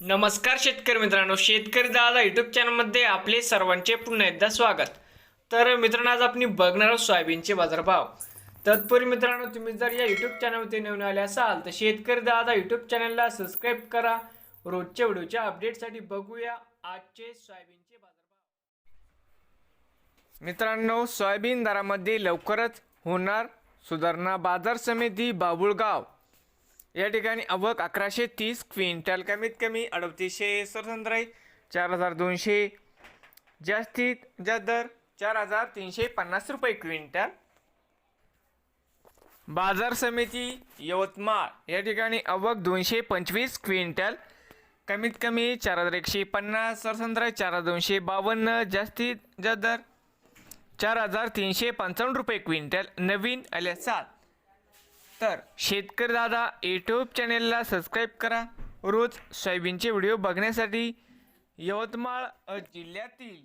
नमस्कार शेतकरी मित्रांनो शेतकरी दादा यूट्यूब चॅनलमध्ये आपले सर्वांचे पुन्हा एकदा स्वागत. तर मित्रांनो आज आपण बघणार आहोत सोयाबीनचे बाजारभाव. तत्पूर्वी मित्रांनो तुम्ही जर या यूट्यूब चॅनलवरती नवीन आले असाल तर शेतकरी दादा यूट्यूब चॅनलला सबस्क्राईब करा. रोजच्या व्हिडिओच्या अपडेटसाठी बघूया आजचे सोयाबीनचे बाजारभाव. मित्रांनो सोयाबीन दरामध्ये लवकरच होणार सुधारणा. बाजार समिती बाबुळगाव. या ठिकाणी अवक अकराशे तीस क्विंटल. कमीत कमी अडतीसशे सरसंद्राई चार हजार दोनशे जास्तीत जास्त दर चार हजार तीनशे पन्नास रुपये क्विंटल. बाजार समिती यवतमाळ या ठिकाणी अवक दोनशे पंचवीस क्विंटल. कमीत कमी चार हजार एकशे पन्नास सरसंद्राई चार हजार दोनशे बावन्न जास्तीत जास्त दर चार हजार तीनशे पंचावन्न रुपये क्विंटल. नवीन आले सात तर शेतकरी दादा यूट्यूब चॅनेलला सबस्क्राईब करा. रोज सोयाबीनचे व्हिडिओ बघण्यासाठी यवतमाळ जिल्ह्यातील